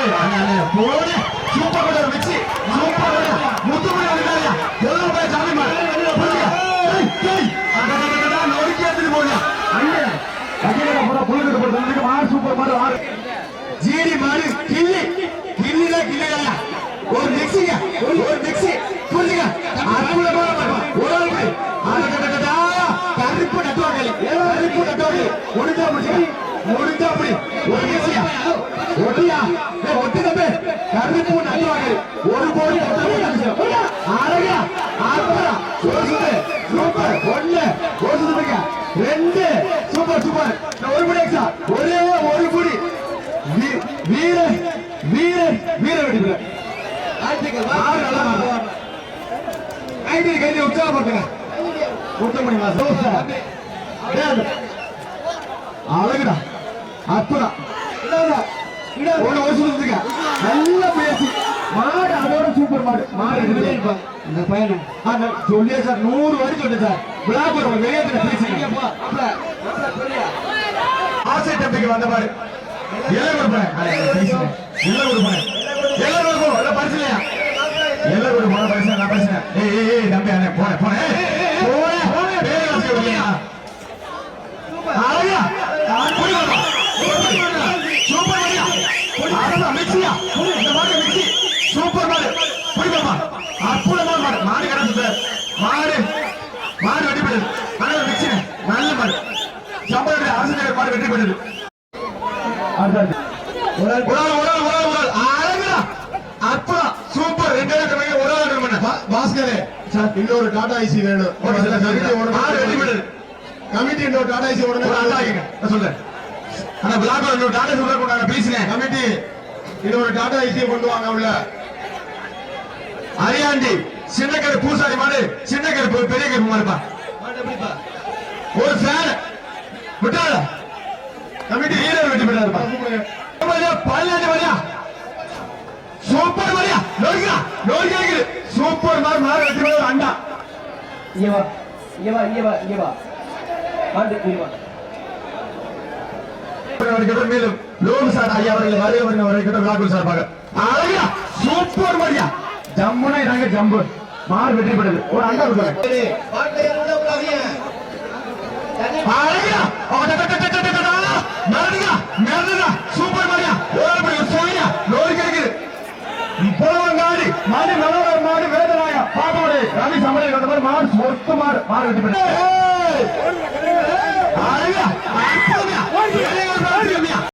போடு super bowler வச்சு super bowler Muthumani வந்தாயா எவ்வளவு பேர் சாமி நொறுக்கி எடுத்துட்டு போறியா அண்ணன் கட்டில முடிஞ்சா முடிஞ்சா முடியும் ஒரு கருப்பு நட்டுவாங்க ஒரு கோடி அழகா அற்புதம் சூப்பர் சூப்பர் ஒண்ணு ஒரு ரெண்டு சூப்பர் சூப்பர். ஒரு முடி எக்ஸா ஒரே ஒரு முடி. வீர வீர வீர வெடிப்புல கைதி உற்சாகப்படுத்துங்க முத்தமணி மாசம் அழகுடா. அற்புதம். ஒரு சுத்துங்க நல்ல முயற்சி மாடு அதோட சூப்பர் மாடு. மாடு. இந்த பையனை. சொல்லியே சார் நூறு வாரி சொல்லிட்டேன் சார். விழாக்கு ஒரு வெளியே பேசுங்க ஆசை வந்த பாரு. எல்லாம் கொடுப்பேன் எல்லாம் கொடுப்பேன் எல்லாம் கொடுப்போம் எல்லாம் பரிசலையா எல்லாம் கொடுப்போம் பரிசு நான் பேசுறேன் ஏய் ஏய் ஏய் தம்பி அண்ணே போனேன் போனேன் போனேன் போனேன் பேர் வாசிக்க விடலையா அழகா புரியுமா சூப்பர் மரியா மிக்சியா இந்த மாதிரி மிக்சி சூப்பர் மாடு புரியுமா அற்புதமான மாடு மாடு கிடந்து மாடு. மாடு வெட்டி போடுது நல்ல மிக்சி நல்ல மாடு. சம்பளம் அரசு தலைவர் மாடு வெட்டி போடுது ஒரு ஆள் ஒரு ஆள் ஒரு ஆள் ஒரு ஆள் ஒரு ஆள் அழகுடா. அற்புதம். சூப்பர். ரெண்டு பேரும் கம்மியா ஒரு ஆள் இருக்கணும் பண்ண பாஸ்கரே. இன்னொரு டாடா ஐசி வேணும். மாடு வெட்டி போடுது கமிட்டி இன்னொரு டாடா ஐசி உடனே சொல்றேன். ஆனா பிளாக் இன்னொரு டாடா சொல்ல இன்னொரு டாடா ஐசியை கொண்டு வாங்க உள்ள. அரியாண்டி சின்ன கருப்பு பூசாரி மாடு சின்ன கருப்பு பெரிய கருப்பு மாடுப்பா. ஒரு ஃபேன் விட்டாத கமிட்டி வீரர் வெட்டி போயிட்டாருப்பா பதினஞ்சு மணியா சூப்பர் மணியா நோக்கியா நோக்கியா சூப்பர் மாடு மாடு வெட்டி போய் அண்டா. வா இங்க வா இங்க வா இங்க வா. வாண்டு இங்க வா. மேலும். லோகு சார் ஐயா அவர்கள் வருகிறவர்கள் அவர்கள் விழாக்குள் பார்க்க. அழகா சூப்பர் மரியா. ஜம்முனா இதாங்க ஜம்பு. மாறு வெற்றி பெறுது. ஒரு அண்டா கொடுக்குறேன் அழகா மிரடுங்க மிரடுங்க சூப்பர் மரியா. ஒரு ஒரு சோனியா லோரி கிடைக்குது. புலவங்காடி மாடு மலோர மாடு வேதனாயா பாப்பாடு ரவி சமரே வந்த மாதிரி மாடு சொத்து மாடு மாடு வெற்றி பெற்றது